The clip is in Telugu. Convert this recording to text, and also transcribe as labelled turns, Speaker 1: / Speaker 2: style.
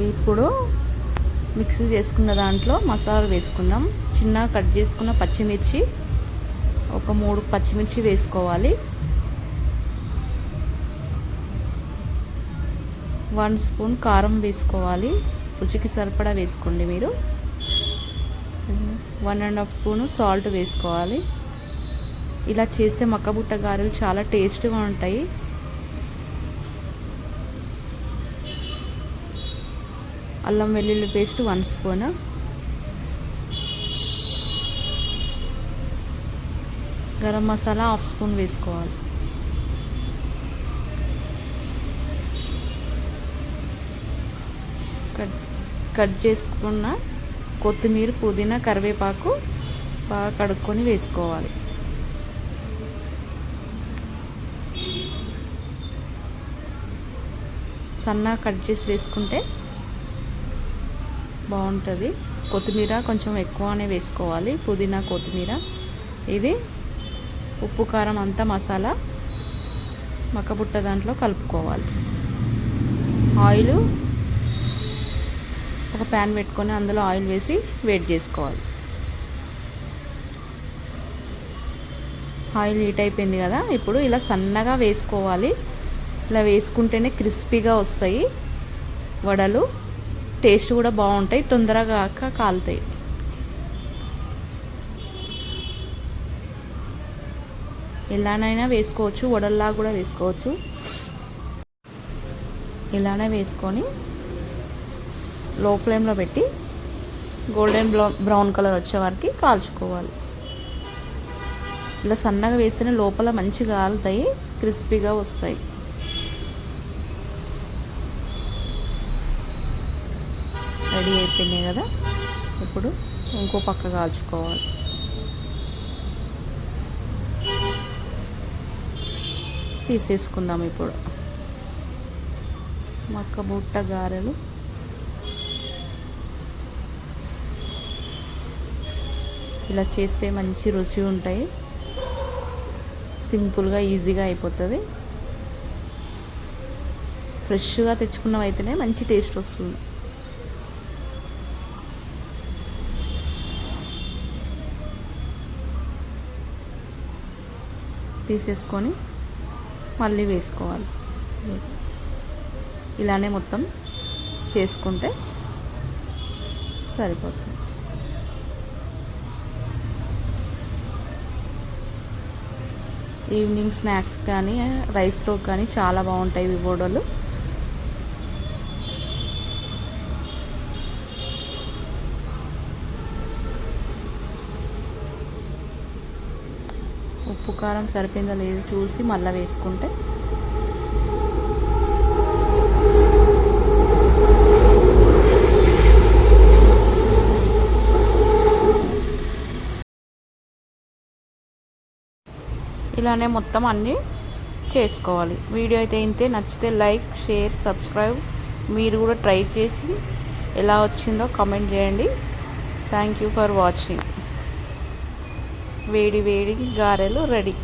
Speaker 1: ఇప్పుడు మిక్సీ చేసుకున్న దాంట్లో మసాలా వేసుకుందాం. చిన్నగా కట్ చేసుకున్న పచ్చిమిర్చి ఒక మూడు పచ్చిమిర్చి వేసుకోవాలి. వన్ స్పూన్ కారం వేసుకోవాలి. రుచికి సరిపడా వేసుకోండి మీరు. One and half spoon salt వేసుకోవాలి. ఇలా చేస్తే మక్కబుట్ట గారెలు చాలా టేస్ట్గా ఉంటాయి. అల్లం వెల్లుల్లి paste one spoon. Garam masala half spoon వేసుకోవాలి. కట్ కట్ చేసుకున్న కొత్తిమీర పుదీనా కరివేపాకు బాగా కడుక్కొని వేసుకోవాలి. సన్నగా కట్ చేసి వేసుకుంటే బాగుంటుంది. కొత్తిమీర కొంచెం ఎక్కువనే వేసుకోవాలి. పుదీనా కొత్తిమీర. ఇది ఉప్పు కారం అంతా మసాలా మక్కబుట్ట దాంట్లో కలుపుకోవాలి. ఆయిల్ ఒక ప్యాన్ పెట్టుకొని అందులో ఆయిల్ వేసి వేడి చేసుకోవాలి. ఆయిల్ హీట్ అయిపోయింది కదా ఇప్పుడు ఇలా సన్నగా వేసుకోవాలి. ఇలా వేసుకుంటేనే క్రిస్పీగా వస్తాయి వడలు. టేస్ట్ కూడా బాగుంటాయి తొందరగా కాక కాలుతాయి. ఎలానైనా వేసుకోవచ్చు వడల్లా కూడా వేసుకోవచ్చు. ఇలానే వేసుకొని లో ఫ్లేమ్లో పెట్టి గోల్డెన్ బ్రౌన్ కలర్ వచ్చే వరకు కాల్చుకోవాలి. ఇలా సన్నగా వేస్తేనే లోపల మంచిగా కాలుతాయి క్రిస్పీగా వస్తాయి. రెడీ అయిపోయినాయి కదా. ఇప్పుడు ఇంకో పక్క కాల్చుకోవాలి. తీసేసుకుందాం ఇప్పుడు. మక్క బుట్ట గారెలు. ఇలా చేస్తే మంచి రుచి ఉంటాయి. సింపుల్గా ఈజీగా అయిపోతుంది. ఫ్రెష్గా తెచ్చుకున్నవి అయితేనే మంచి టేస్ట్ వస్తుంది. తీసేసుకొని మళ్ళీ వేసుకోవాలి. ఇలానే మొత్తం చేసుకుంటే సరిపోతుంది. ఈవినింగ్ స్నాక్స్ కానీ రైస్లో కానీ చాలా బాగుంటాయి ఇవి బోడలు ఉప్పు కారం సరిపోయిందో లేదో చూసి మళ్ళీ వేసుకుంటే. ఇలానే మొత్తం అన్నీ చేసుకోవాలి. వీడియో అయితే ఇంతే. నచ్చితే లైక్ షేర్ సబ్స్క్రైబ్ మీరు కూడా ట్రై చేసి ఎలా వచ్చిందో కమెంట్ చేయండి. Thank you for watching. వేడి వేడి గారెలు రెడీ.